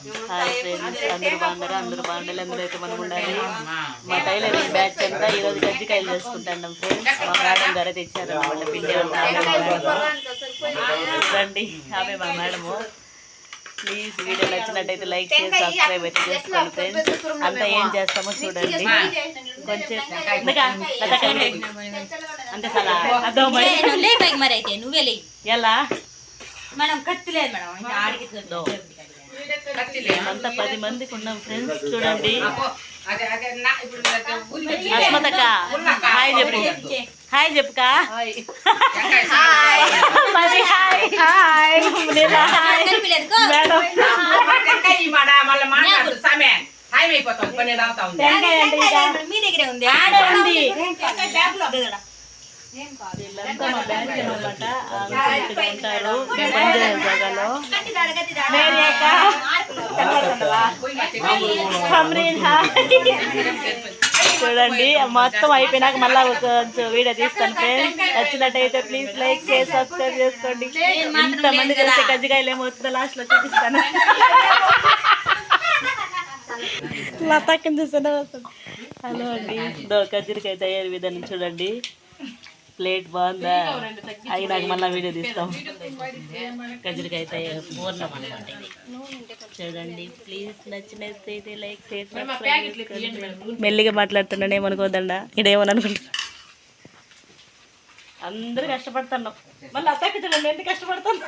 Hi friends అందరూ బాగున్నారా? అందరూ బాగుండాలి? అందరూ అయితే మనం ఉండాలి. మా బ్యాచ్ అంతా ఈ రోజు కజ్జికాయలు చేసుకుంటాం ఫ్రెండ్స్ మా మేడం గారే తెచ్చారు అనమాట పిండి. రండి మా మేడము. ప్లీజ్ వీడియో నచ్చినట్టయితే లైక్ చేసి సబ్స్క్రైబ్ అయితే చేసుకోండి ఫ్రెండ్స్ అంతా ఏం చేస్తామో చూడండి. కొంచెం. అంతే సలా అదో మరి. నువ్వు మరి అయితే నువ్వే లే. ఎలా? మేడం కత్తి లేదు మేడం. ఇంకా ఆడికి. అంతా పది మందికి ఉన్నాం ఫ్రెండ్స్ చూడండి. అస్మతక్క హాయ్ చెప్పు. హాయ్ చెప్పుకా? మరి హాయ్. హాయ్. మేడం. మీ దగ్గరే ఉంది. వీళ్ళంతా మా బ్యాంక్ అనమాట. ఉంటారు. జాగాలో. చూడండి మొత్తం అయిపోయినాక మళ్ళా ఒక కొంచెం వీడియో తీస్తాను ఫ్రెండ్స్ నచ్చినట్టయితే ప్లీజ్ లైక్ చేసి సబ్స్క్రైబ్ చేసుకోండి. ఇంత మంది చేసే కజ్జికాయలు ఏమవుతుందో లాస్ట్లో చూపిస్తాను. లతాకం చూస్తేనే వస్తుంది. హలో అండి. దో కజ్జిరికాయ తయారీ విధానం చూడండి. ప్లేట్ బాగుందా? అవి నాకు మళ్ళీ వీడియో తీస్తాం. కజ్జిరికాయ తయారు పూర్ణం అనమాట ఇది. చూడండి ప్లీజ్ నచ్చినట్లయితే లైక్. మెల్లిగా మాట్లాడుతున్నాను ఏమనుకోదండా ఇడేమని అనుకుంటున్నా అందరూ కష్టపడుతున్నాం. మళ్ళీ అత్తకి చూడండి ఎంత కష్టపడుతున్నా?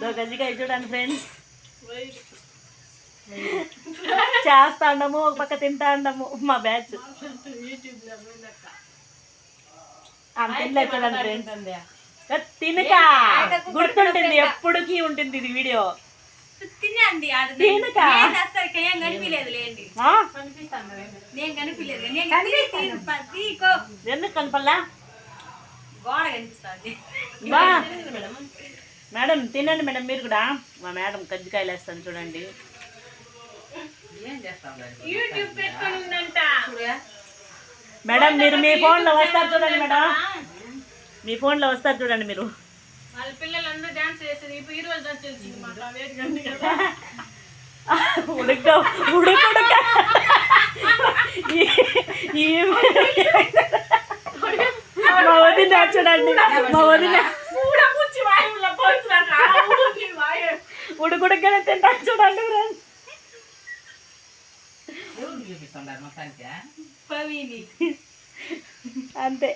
దో గజ్జికాయ చూడండి ఫ్రెండ్స్ చేస్తా ఉండము ఒక పక్క తింటా ఉండము మా బ్యాచ్. తినక గుర్తుంటుంది ఎప్పటికీ ఉంటుంది ఇది వీడియో. తినండి అది తినక? నేను అస్సలు ఏం కనిపించలేదు లేండి. ఆ? నేను కనిపించలేదు నేను తిని తిని ప- తీకో. ఎందుకు కనపల్లా గోడ కనిపిస్తుంది. బా. మేడం తినండి మేడం మీరు కూడా. మా మేడం కజ్జికాయలు వేస్తాను చూడండి. మేడం మీరు మీ ఫోన్లో వస్తారు చూడండి మేడం మీ ఫోన్లో వస్తారు చూడండి మీరు వాళ్ళ పిల్లలందరూ డాన్స్ చేసేది ఇప్పుడు ఈ రోజు డాన్స్ మాకు ఆ వేడి గంట ఉడక ఉడక ఉడక ఈ- ఈ- మా వదిన చూడండి మా వదిన కూడా కూర్చి వాయువులో పోతున్నారు ఆ ఊరికి వాయు ఉడుకుడుకనే తింటాను చూడండి ఫ్రెండ్స్ ఎవరు చూపిస్తున్నారు మొత్తానికి అంతే.